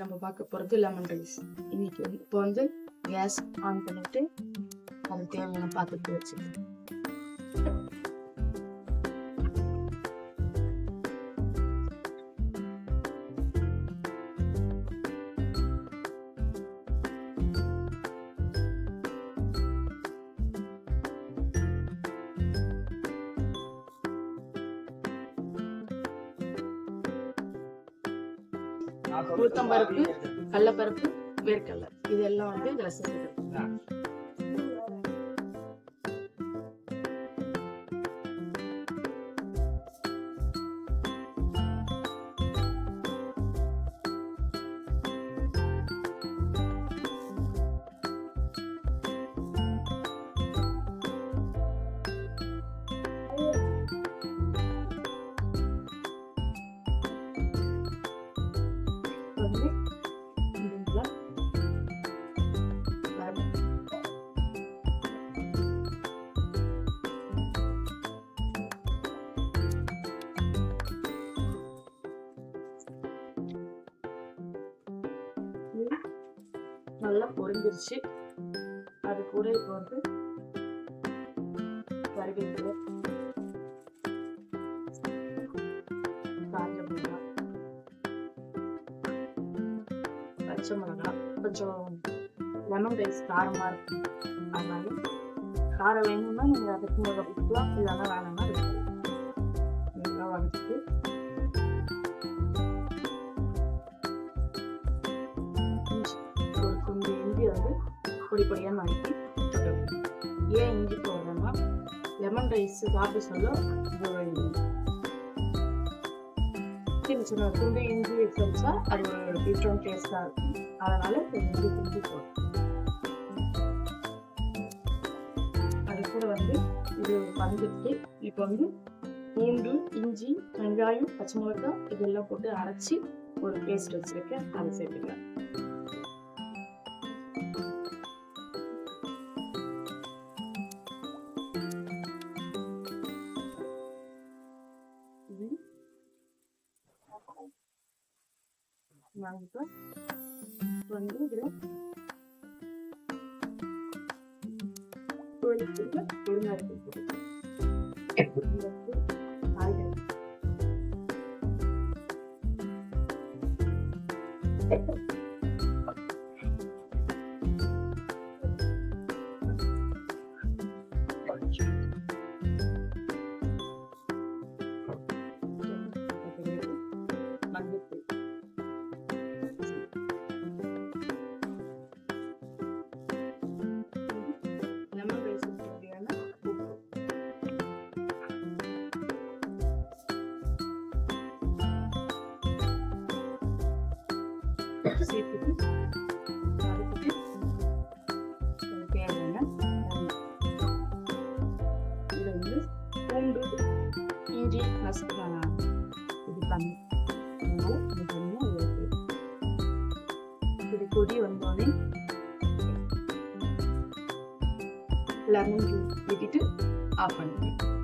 நம்ம பார்க்க போகிறது லெமன் ரைஸ் இன்னைக்கு வந்து இப்போ வந்து கேஸ் ஆன் பண்ணிட்டு அது தேவையான பாத்திரத்தை வச்சுக்கலாம். உளுத்தம்பருப்பு கடலப்பருப்பு வேர்க்கடலை. இதெல்லாம் வந்து இதில் சேர்த்துக்கலாம் நல்லா பொரிஞ்சிருச்சு. அது கூட இப்போ வந்து கருவேப்பிலை காஞ்ச மிளகாய் பச்சை மிளகா கொஞ்சம் லெமன் ரைஸ் காரமாக இருக்கும் அதனால காரம் வேணும்னா நீங்கள் அதுக்கு மிளகா உப்புலாம் இல்லைன்னா வேணும்னா நல்லா வதக்கிட்டு பொடி பொடியாக நறுக்கி போட்டுக்கணும். ஏன் இஞ்சி போடுறோம்னா லெமன் ரைஸ் சாப்பிட சொல்ல சின்ன சின்ன துண்டு இஞ்சி வச்சா அது ஒரு டிஃப்ரெண்ட் டேஸ்டாக இருக்கும். அதனால இஞ்சி துண்டு போடும் அது கூட வந்து இது வந்துட்டு இப்போ வந்து பூண்டு இஞ்சி வெங்காயம் பச்சை மிளகாய் இதெல்லாம் போட்டு அரைச்சி ஒரு பேஸ்ட் வச்சுருக்கேன். அதை சேர்த்துக்கலாம். nah gitu. Tuhan ini gitu. Ini gitu. Thank eh. you. Eh. சேர்த்துட்டு தேவையான இது வந்து பூண்டு இஞ்சி நசுக்கலாம் இது பண்ணி இது தனியாக இது கொதி வந்தோடனே லெமன் ஜூஸ் விட்டுட்டு ஆஃப் பண்ணிட்டேன்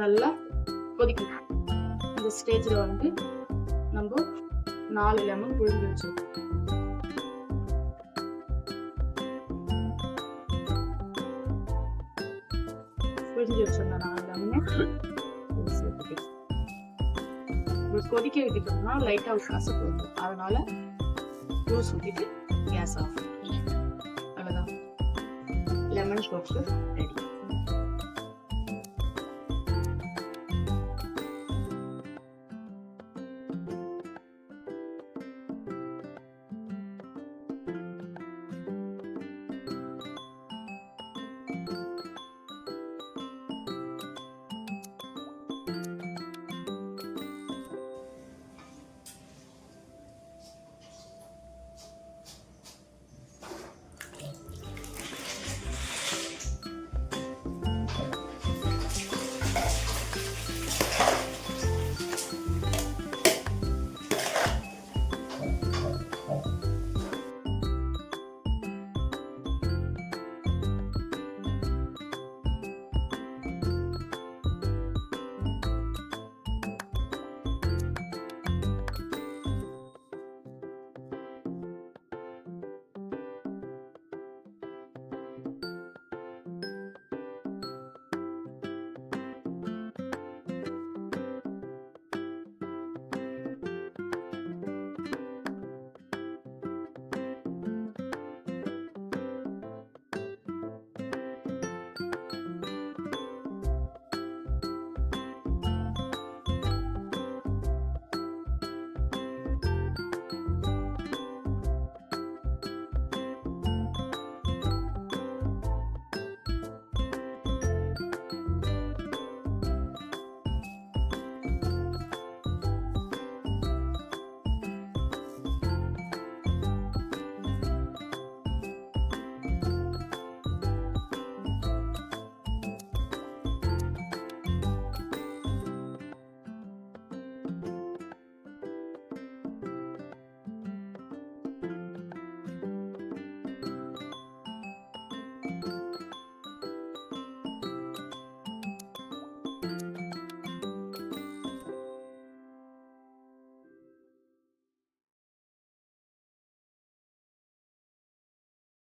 நல்லா கொதிக்கும் இந்த ஸ்டேஜில் வந்து நம்ம நாலு லெமன் புழிஞ்சு வச்சுருக்கோம். புழிஞ்சு வச்சிருந்த நாலு லெமனை சேர்த்துக்கலாம். கொதிக்க விட்டுட்டோம்னா லைட்டாக கசப்பு வரும் அதனால ஜூஸ் ஊற்றிட்டு கேஸ் ஆஃப் அவ்வளோதான் லெமன் சோப்பு ரெடி